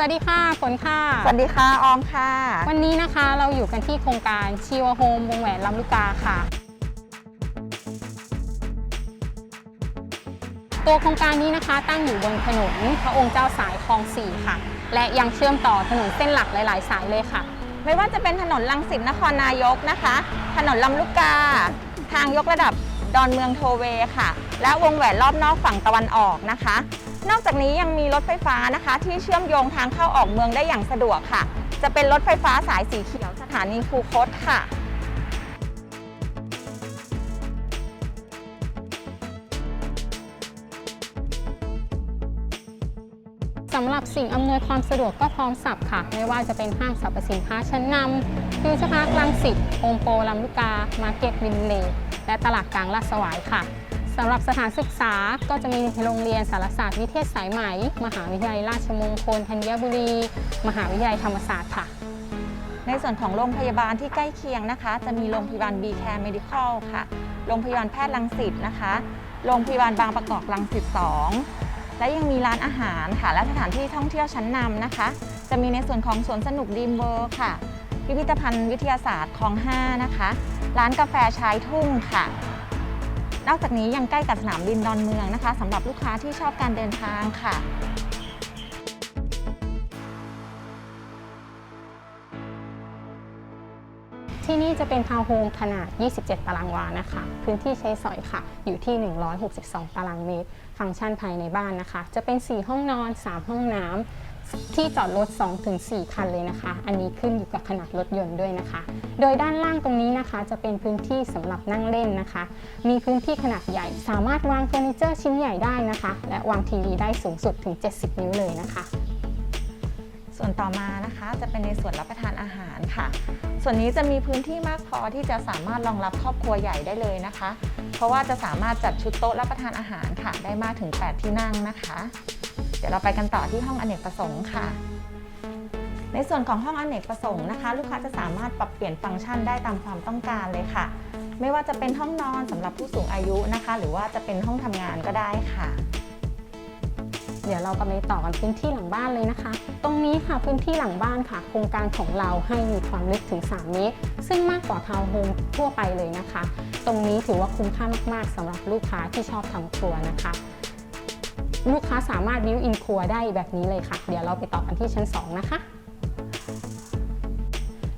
สวัสดีค่ะฝนค่ะ สวัสดีค่ะ ออมค่ะ วันนี้นะคะเราอยู่กันที่โครงการชีวโฮมวงแหวนลำลูกกาค่ะ ตัวโครงการนี้นะคะตั้งอยู่บนถนนพระองค์เจ้าสายคลองสี่ค่ะ และยังเชื่อมต่อถนนเส้นหลักหลาย ๆ สายเลยค่ะ ไม่ว่าจะเป็นถนนลังสิตนครนายกนะคะ ถนนลำลูกกา ทางยกระดับดอนเมืองโทเวค่ะ และวงแหวนรอบนอกฝั่งตะวันออกนะคะ นอกจากนี้ยังมีรถไฟฟ้านะคะ ที่เชื่อมโยงทางเข้าออกเมืองได้อย่างสะดวกค่ะ จะเป็นรถไฟฟ้าสายสีเขียวสถานีคูคตค่ะสำหรับสิ่งอำนวยความสะดวกก็พร้อมสับค่ะ ไม่ว่าจะเป็นห้างสรรพสินค้าชั้นนำฟิวเจอร์พาร์คลังสิตโฮมโปรลำลูกกา มาร์เก็ตวินเลและตลาดกลางลาดสวายค่ะ สำหรับสถานศึกษาก็จะมีโรงเรียนสารศาสตร์วิเทศสายไหม มหาวิทยาลัยราชมงคลธัญบุรี มหาวิทยาลัยธรรมศาสตร์ค่ะ ในส่วนของโรงพยาบาลที่ใกล้เคียงนะคะ จะมีโรงพยาบาล B Care Medical ค่ะ โรงพยาบาลแพทย์รังสิตนะคะ โรงพยาบาลบางประกอบรังสิต2และยังมีร้านอาหารค่ะและสถานที่ท่องเที่ยวชั้นนำนะคะ จะมีในส่วนของสวนสนุกดีมเวิร์ค่ะ พิพิธภัณฑ์วิทยาศาสตร์คลอง5นะคะ ร้านกาแฟชายทุ่งค่ะ นอกจากนี้ยังใกล้กับสนามบินดอนเมืองนะคะสำหรับลูกค้าที่ชอบการเดินทางค่ะที่นี่จะเป็นทาวน์โฮมขนาด 27 ตารางวานะคะ พื้นที่ใช้สอยค่ะ อยู่ที่ 162 ตารางเมตร ฟังก์ชันภายในบ้านนะคะ จะเป็น 4 ห้องนอน 3 ห้องน้ำ ที่จอดรถ 2-4 คันเลยนะคะ อันนี้ขึ้นอยู่กับขนาดรถยนต์ด้วยนะคะ โดยด้านล่างตรงนี้นะคะ จะเป็นพื้นที่สำหรับนั่งเล่นนะคะ มีพื้นที่ขนาดใหญ่ สามารถวางเฟอร์นิเจอร์ชิ้นใหญ่ได้นะคะ และวางทีวีได้สูงสุดถึง 70 นิ้วเลยนะคะ ส่วนต่อมานะคะจะเป็นในส่วนรับประทานอาหารค่ะ ส่วนนี้จะมีพื้นที่มากพอที่จะสามารถรองรับครอบครัวใหญ่ได้เลยนะคะ เพราะว่าจะสามารถจัดชุดโต๊ะรับประทานอาหารค่ะ ได้มากถึง 8 ที่นั่งนะคะ เดี๋ยวเราไปกันต่อที่ห้องอเนกประสงค์ค่ะ ในส่วนของห้องอเนกประสงค์นะคะ ลูกค้าจะสามารถปรับเปลี่ยนฟังก์ชันได้ตามความต้องการเลยค่ะ ไม่ว่าจะเป็นห้องนอนสำหรับผู้สูงอายุนะคะ หรือว่าจะเป็นห้องทำงานก็ได้ค่ะเดี๋ยวเรากำลังต่อกันพื้นที่หลังบ้านเลยนะคะ ตรงนี้ค่ะพื้นที่หลังบ้านค่ะ โครงการของเราให้มีความลึกถึง 3 เมตร ซึ่งมากกว่าทาวน์โฮมทั่วไปเลยนะคะ ตรงนี้ถือว่าคุ้มค่ามาก ๆสำหรับลูกค้าที่ชอบทำครัวนะคะ ลูกค้าสามารถวิวอินครัวได้แบบนี้เลยค่ะ เดี๋ยวเราไปต่อกันที่ชั้น 2 นะคะ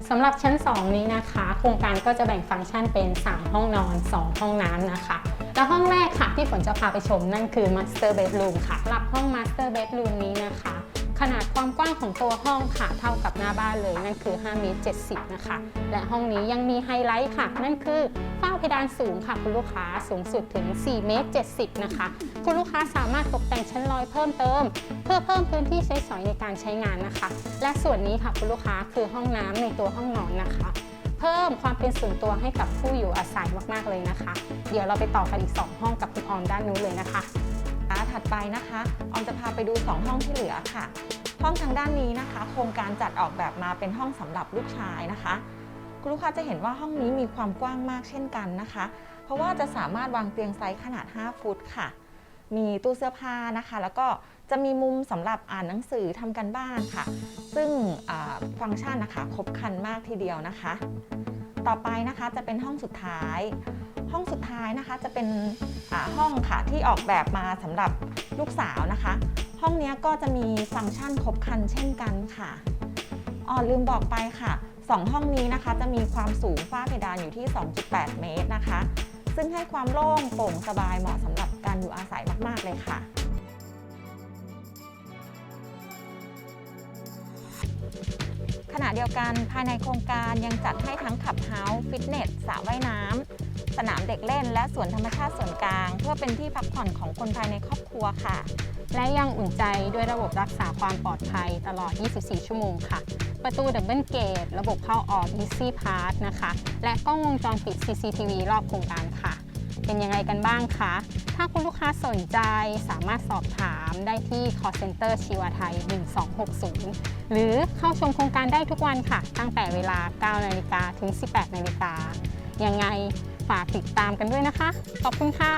สำหรับชั้น 2 นี้นะคะ โครงการก็จะแบ่งฟังก์ชันเป็น 3 ห้องนอน 2 ห้องน้ำนะคะและห้องแรกค่ะที่ฝนจะพาไปชมนั่นคือ Master Bedroom ค่ะสำหรับห้อง Master Bedroom นี้นะคะ ขนาดความกว้างของตัวห้องค่ะเท่ากับหน้าบ้านเลยนั่นคือ5เมตร70นะคะและห้องนี้ยังมีไฮไลท์ค่ะ นั่นคือ เพดานสูงค่ะ คุณลูกค้าสูงสุดถึง 4 เมตร 70 นะคะ คุณลูกค้าสามารถตกแต่งชั้นลอยเพิ่มเติม เพื่อเพิ่มพื้นที่ใช้สอยในการใช้งานนะคะ และส่วนนี้ค่ะคุณลูกค้าคือห้องน้ำในตัวห้องนอนนะคะ เพิ่มความเป็นส่วนตัวให้กับผู้อยู่อาศัยมากๆเลยนะคะ เดี๋ยวเราไปต่อกันอีก 2 ห้องกับคุณออมด้านนู้นเลยนะคะถัดไปนะคะออมจะพาไปดู 2 ห้องที่เหลือค่ะ ห้องทางด้านนี้นะคะ โครงการจัดออกแบบมาเป็นห้องสำหรับลูกชายนะคะ คุณลูกค้าจะเห็นว่าห้องนี้มีความกว้างมากเช่นกันนะคะ เพราะว่าจะสามารถวางเตียงไซส์ขนาด 5 ฟุตค่ะ มีตู้เสื้อผ้านะคะ แล้วก็จะมีมุมสำหรับอ่านหนังสือทำกันบ้านค่ะ ซึ่งฟังก์ชันนะคะครบครันมากทีเดียวนะคะ ต่อไปนะคะจะเป็นห้องสุดท้าย ห้องสุดท้ายนะคะจะเป็นห้องค่ะที่ออกแบบมาสำหรับลูกสาวนะคะ ห้องนี้ก็จะมีฟังก์ชันครบครันเช่นกันค่ะอ๋อลืมบอกไปค่ะ สองห้องนี้นะคะ จะมีความสูงฝ้าเพดานอยู่ที่ 2.8 เมตรนะคะ ซึ่งให้ความโล่งโปร่งสบายเหมาะสำหรับการอยู่อาศัยมาก ๆ เลยค่ะ ขณะเดียวกันภายในโครงการยังจัดให้ทั้งขับเฮาส์ฟิตเนสสระว่ายน้ำสนามเด็กเล่น และสวนธรรมชาติส่วนกลาง เพื่อเป็นที่พักผ่อนของคนภายในครอบครัวค่ะ และยังอุ่นใจด้วยระบบรักษาความปลอดภัยตลอด 24 ชั่วโมงค่ะ ประตูดับเบิลเกตระบบเข้าออก Easy Pass นะคะ และกล้องวงจรปิด CCTV รอบโครงการค่ะ เป็นยังไงกันบ้างคะ ถ้าคุณลูกค้าสนใจสามารถสอบถามได้ที่ call center ชีวาไทย 1260 หรือเข้าชมโครงการได้ทุกวันค่ะ ตั้งแต่เวลา 9 นาฬิกาถึง 18 นาฬิกายังไงฝากติดตามกันด้วยนะคะ ขอบคุณค่ะ